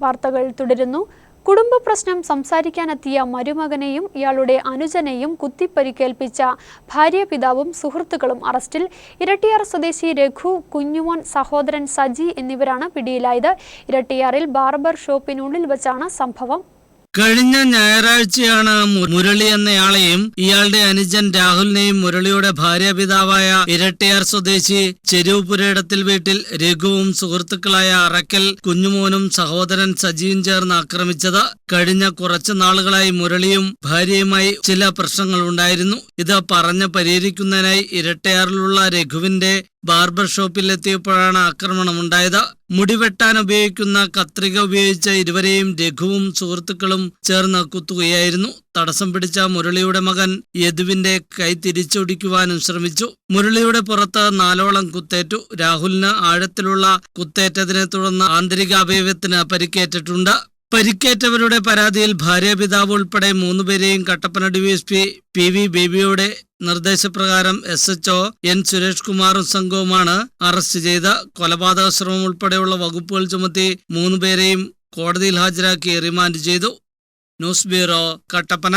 വാർത്തകൾ തുടരുന്നു. കുടുംബ പ്രശ്നം സംസാരിക്കാനെത്തിയ മരുമകനെയും ഇയാളുടെ അനുജനെയും കുത്തിപ്പരിക്കേൽപ്പിച്ച ഭാര്യ പിതാവും സുഹൃത്തുക്കളും അറസ്റ്റിൽ. ഇരട്ടിയാർ സ്വദേശി രഘു കുഞ്ഞുമോൻ സഹോദരൻ സജി എന്നിവരാണ് പിടിയിലായത്. ഇരട്ടിയാറിൽ ബാർബർ ഷോപ്പിനുള്ളിൽ വച്ചാണ് സംഭവം. കഴിഞ്ഞ ഞായറാഴ്ചയാണ് മുരളി എന്നയാളെയും ഇയാളുടെ അനുജൻ രാഹുലിനെയും മുരളിയുടെ ഭാര്യാപിതാവായ ഇരട്ടിയാർ സ്വദേശി ചെരുവുപുരയിടത്തിൽ വീട്ടിൽ രഘുവും സുഹൃത്തുക്കളായ അറക്കൽ കുഞ്ഞുമോനും സഹോദരൻ സജിയും ചേർന്ന് ആക്രമിച്ചത്. കഴിഞ്ഞ കുറച്ചു നാളുകളായി മുരളിയും ഭാര്യയുമായി ചില പ്രശ്നങ്ങൾ ഉണ്ടായിരുന്നു ഇത് പറഞ്ഞ് പരിഹരിക്കുന്നതിനായി ഇരട്ടയാറിലുള്ള രഘുവിന്റെ ബാർബർ ഷോപ്പിലെത്തിയപ്പോഴാണ് ആക്രമണമുണ്ടായത്. മുടിവെട്ടാൻ ഉപയോഗിക്കുന്ന കത്രിക ഉപയോഗിച്ച ഇരുവരെയും രഘുവും സുഹൃത്തുക്കളും ചേർന്ന് കുത്തുകയായിരുന്നു. തടസ്സം പിടിച്ച മുരളിയുടെ മകൻ യദുവിന്റെ കൈ തിരിച്ചൊടിക്കുവാനും ശ്രമിച്ചു. മുരളിയുടെ പുറത്ത് നാലോളം കുത്തേറ്റു. രാഹുലിന് ആഴത്തിലുള്ള കുത്തേറ്റതിനെ തുടർന്ന് ആന്തരിക അവയവത്തിന് പരിക്കേറ്റിട്ടുണ്ട്. പരിക്കേറ്റവരുടെ പരാതിയിൽ ഭാര്യ പിതാവ് ഉൾപ്പെടെ മൂന്നുപേരെയും കട്ടപ്പന ഡിവിഎസ്പി പി വി ബേബിയുടെ നിർദ്ദേശപ്രകാരം എസ് എച്ച് എൻ സുരേഷ് കുമാറും സംഘവുമാണ് അറസ്റ്റ് ചെയ്ത. കൊലപാതക ശ്രമം ഉൾപ്പെടെയുള്ള വകുപ്പുകൾ ചുമത്തി മൂന്നുപേരെയും കോടതിയിൽ ഹാജരാക്കി റിമാൻഡ് ചെയ്തു. News bureau Kattappana.